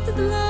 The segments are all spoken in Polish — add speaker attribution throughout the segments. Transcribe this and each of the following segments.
Speaker 1: Tyś jest dla nas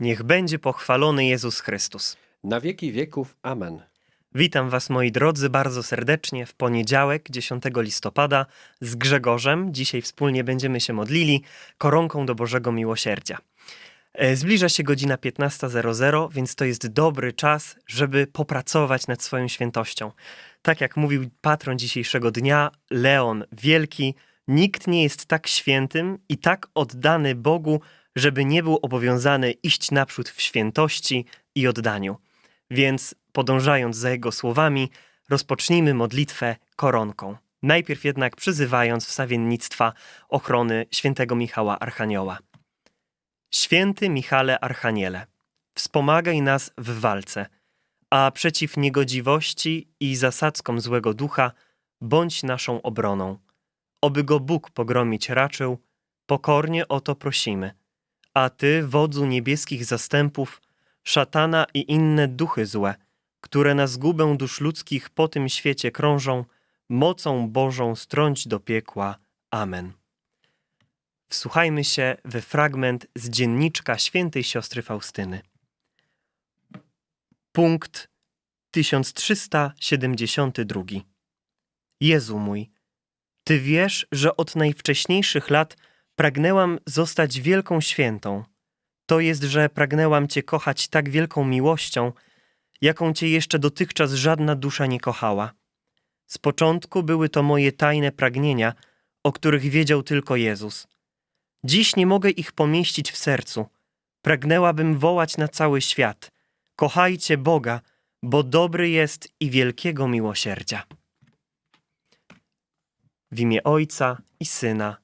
Speaker 2: Niech będzie pochwalony Jezus Chrystus.
Speaker 3: Na wieki wieków. Amen.
Speaker 2: Witam Was, moi drodzy, bardzo serdecznie w poniedziałek, 10 listopada, z Grzegorzem. Dzisiaj wspólnie będziemy się modlili koronką do Bożego Miłosierdzia. E, Zbliża się godzina 15.00, więc to jest dobry czas, żeby popracować nad swoją świętością. Tak jak mówił patron dzisiejszego dnia, Leon Wielki, nikt nie jest tak świętym i tak oddany Bogu, żeby nie był obowiązany iść naprzód w świętości i oddaniu. Więc podążając za jego słowami, rozpocznijmy modlitwę koronką. Najpierw jednak przyzywając wstawiennictwa ochrony świętego Michała Archanioła. Święty Michale Archaniele, wspomagaj nas w walce, a przeciw niegodziwości i zasadzkom złego ducha bądź naszą obroną. Oby go Bóg pogromić raczył, pokornie o to prosimy. A Ty, wodzu niebieskich zastępów, szatana i inne duchy złe, które na zgubę dusz ludzkich po tym świecie krążą, mocą Bożą strąć do piekła. Amen. Wsłuchajmy się we fragment z dzienniczka świętej siostry Faustyny. Punkt 1372. Jezu mój, Ty wiesz, że od najwcześniejszych lat pragnęłam zostać wielką świętą. To jest, że pragnęłam Cię kochać tak wielką miłością, jaką Cię jeszcze dotychczas żadna dusza nie kochała. Z początku były to moje tajne pragnienia, o których wiedział tylko Jezus. Dziś nie mogę ich pomieścić w sercu. Pragnęłabym wołać na cały świat: Kochajcie Boga, bo dobry jest i wielkiego miłosierdzia. W imię Ojca i Syna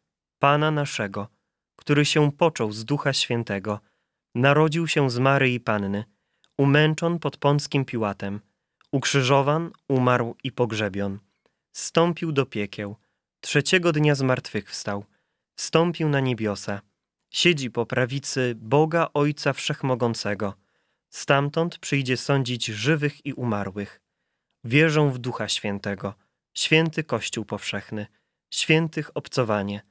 Speaker 2: Pana naszego, który się począł z Ducha Świętego, narodził się z Maryi Panny, umęczon pod Pąckim Piłatem, ukrzyżowan, umarł i pogrzebion, zstąpił do piekieł, trzeciego dnia zmartwychwstał, wstąpił na niebiosa, siedzi po prawicy Boga Ojca Wszechmogącego, Stamtąd przyjdzie sądzić żywych i umarłych. Wierzę w Ducha Świętego, święty Kościół powszechny, świętych obcowanie,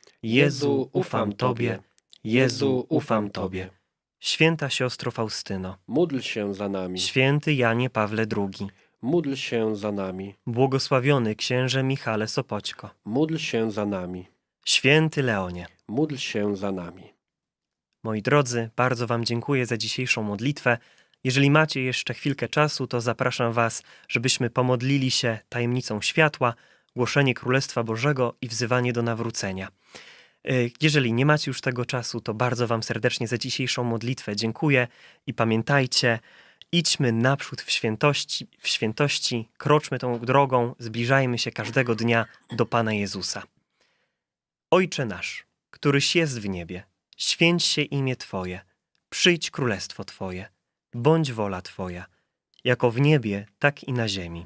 Speaker 2: Jezu, ufam Tobie. Jezu, ufam Tobie. Święta siostro Faustyno,
Speaker 3: Módl się za nami.
Speaker 2: święty Janie Pawle II,
Speaker 3: Módl się za nami.
Speaker 2: błogosławiony księże Michale Sopoćko,
Speaker 3: Módl się za nami.
Speaker 2: święty Leonie.
Speaker 3: Módl się za nami.
Speaker 2: Moi drodzy, bardzo Wam dziękuję za dzisiejszą modlitwę. Jeżeli macie jeszcze chwilkę czasu, to zapraszam Was, żebyśmy pomodlili się tajemnicą światła, głoszenie Królestwa Bożego i wzywanie do nawrócenia. Y, Jeżeli nie macie już tego czasu, to bardzo Wam serdecznie za dzisiejszą modlitwę dziękuję i pamiętajcie, idźmy naprzód w świętości, w świętości, kroczmy tą drogą, zbliżajmy się każdego dnia do Pana Jezusa. Ojcze nasz, któryś jest w niebie, święć się imię Twoje, przyjdź królestwo Twoje, bądź wola Twoja, jako w niebie, tak i na ziemi.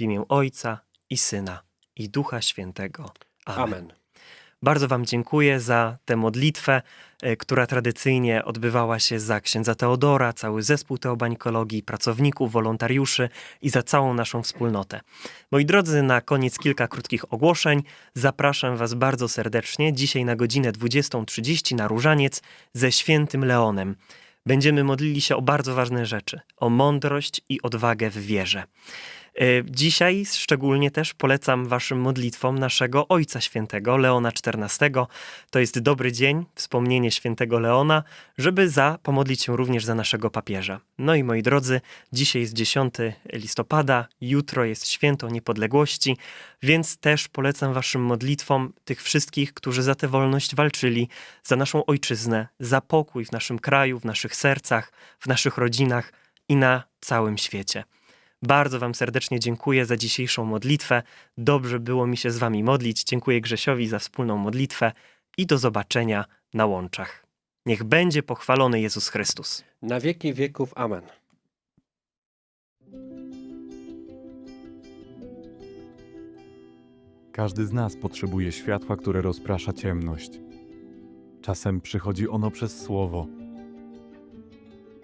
Speaker 2: W imię Ojca i Syna i Ducha Świętego. Amen.
Speaker 3: Amen.
Speaker 2: Bardzo Wam dziękuję za tę modlitwę, e, która tradycyjnie odbywała się za księdza Teodora, cały zespół teobańkologii, pracowników, wolontariuszy i za całą naszą wspólnotę. Moi drodzy, na koniec kilka krótkich ogłoszeń. Zapraszam Was bardzo serdecznie dzisiaj na godzinę 20.30 na Różaniec ze świętym Leonem. Będziemy modlili się o bardzo ważne rzeczy, o mądrość i odwagę w wierze. E, Dzisiaj szczególnie też polecam Waszym modlitwom naszego Ojca Świętego, Leona XIV. To jest dobry dzień, wspomnienie świętego Leona, żeby za, pomodlić się również za naszego papieża. No i moi drodzy, dzisiaj jest 10 listopada, jutro jest święto niepodległości, więc też polecam Waszym modlitwom tych wszystkich, którzy za tę wolność walczyli, za naszą ojczyznę, za pokój w naszym kraju, w naszych sercach, w naszych rodzinach i na całym świecie. Bardzo Wam serdecznie dziękuję za dzisiejszą modlitwę. Dobrze było mi się z Wami modlić. Dziękuję Grzesiowi za wspólną modlitwę i do zobaczenia na łączach. Niech będzie pochwalony Jezus Chrystus.
Speaker 3: Na wieki wieków. Amen.
Speaker 4: Każdy z nas potrzebuje światła, które rozprasza ciemność. Czasem przychodzi ono przez słowo,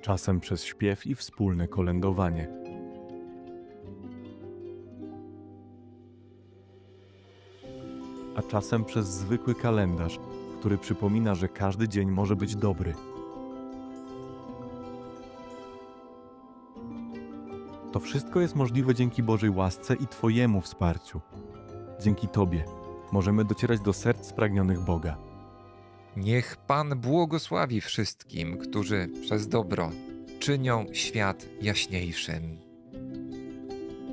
Speaker 4: czasem przez śpiew i wspólne kolędowanie. A czasem przez zwykły kalendarz, który przypomina, że każdy dzień może być dobry. To wszystko jest możliwe dzięki Bożej łasce i Twojemu wsparciu. Dzięki Tobie możemy docierać do serc spragnionych Boga.
Speaker 5: Niech Pan błogosławi wszystkim, którzy przez dobro czynią świat jaśniejszym.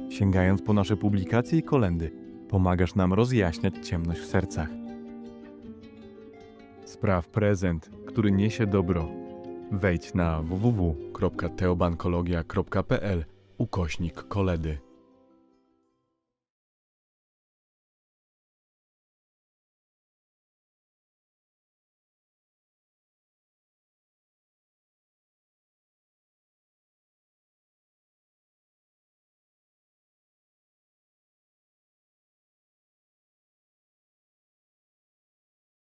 Speaker 4: Sięgając po nasze publikacje i kolendy, pomagasz nam rozjaśniać ciemność w sercach. Spraw prezent, który niesie dobro. Wejdź na www.teobankologia.pl ukośnik koledy.